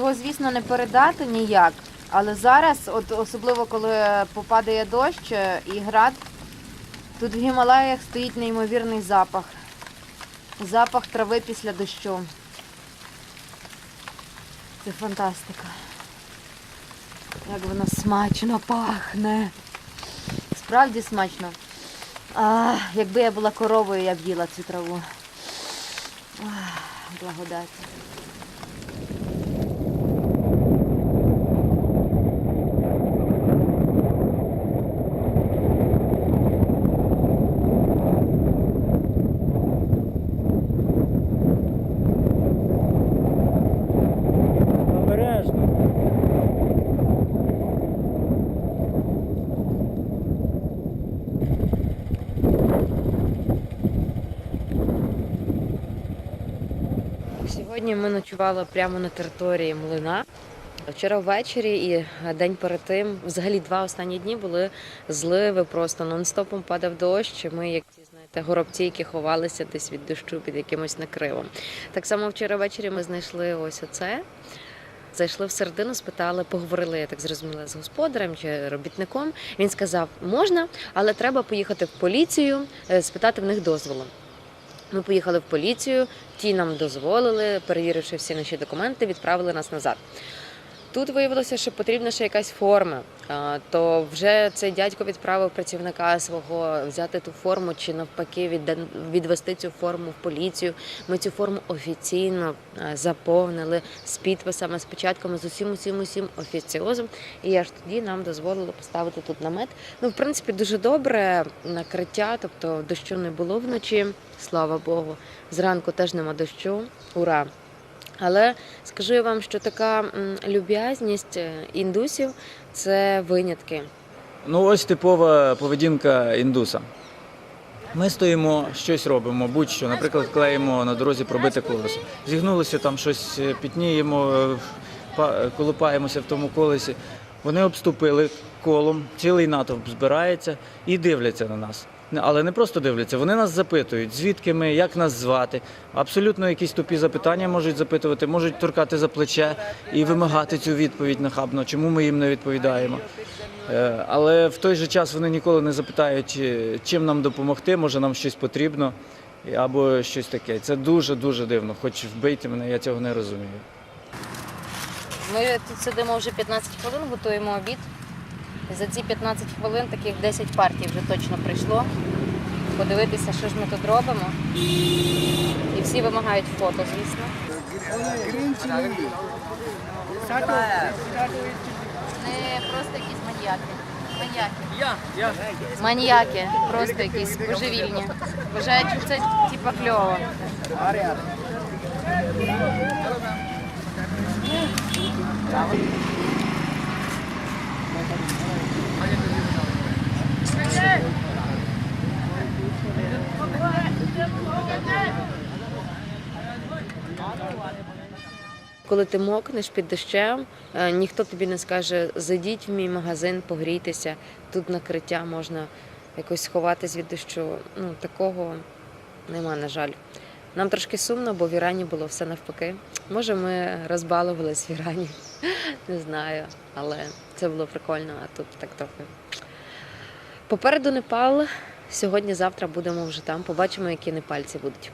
Цього, звісно, не передати ніяк. Але зараз, от особливо коли попадає дощ е, і град, тут в Гімалаях стоїть неймовірний запах. Запах трави після дощу. Це фантастика. Як воно смачно пахне. Справді смачно. А, якби я була коровою, я б їла цю траву. Благодать. Сьогодні ми ночували прямо на території млина. Вчора ввечері і день перед тим, взагалі два останні дні були зливи, просто нон-стопом падав дощ. Ми, як ті знаєте, горобці, які ховалися десь від дощу під якимось накривом. Так само вчора ввечері ми знайшли ось оце. Зайшли всередину, спитали, поговорили, я так зрозуміла, з господарем чи робітником. Він сказав, можна, але треба поїхати в поліцію, е, спитати в них дозволу. Ми поїхали в поліцію, ті нам дозволили, перевіривши всі наші документи, відправили нас назад. Тут виявилося, що потрібна ще якась форма. То вже цей дядько відправив працівника свого взяти ту форму чи навпаки відвести цю форму в поліцію. Ми цю форму офіційно заповнили з підписами, з печатками, з усім, усім, усім офіціозом. І аж тоді нам дозволили поставити тут намет. Ну, в принципі, дуже добре накриття, тобто дощу не було вночі, слава Богу. Зранку теж нема дощу. Ура! Але скажу я вам, що така люб'язність е, індусів це винятки. Ну, ось типова поведінка індуса. Ми стоїмо, щось робимо, будь-що, наприклад, клеїмо на дорозі пробите колесо. Зігнулися там щось е, пітніємо, е, колупаємося в тому колесі. Вони обступили колом, цілий натовп збирається і дивляться на нас. Не- Але не просто дивляться, вони нас запитують, звідки ми, як нас звати. Абсолютно якісь тупі запитання можуть запитувати, можуть торкати за плече і вимагати цю відповідь нахабно, чому ми їм не відповідаємо. Е, Але в той же час вони ніколи не запитають, е, чим нам допомогти, може нам щось потрібно або щось таке. Це дуже дуже дивно. Хоч вбийте мене, я цього не розумію. Ми тут сидимо вже 15 хвилин, готуємо обід. За ці 15 хвилин таких 10 партій вже точно прийшло. Подивитися, що ж ми тут робимо. І всі вимагають фото, звісно. Не просто якісь маніяки. Маніяки. Маніяки, просто якісь божевільні. Вважають, що це типа кльово. Коли ти мокнеш під дощем, е, ніхто тобі не скаже, зайдіть в мій магазин, погрійтеся, тут накриття можна якось сховатись від дощу. Ну, такого нема, на жаль. Нам трошки сумно, бо в Ірані було все навпаки. Може, ми розбалувались в Ірані, не знаю, але це було прикольно, а тут так трохи. Попереду Непал. Сьогодні-завтра будемо вже там. Побачимо, які непальці будуть.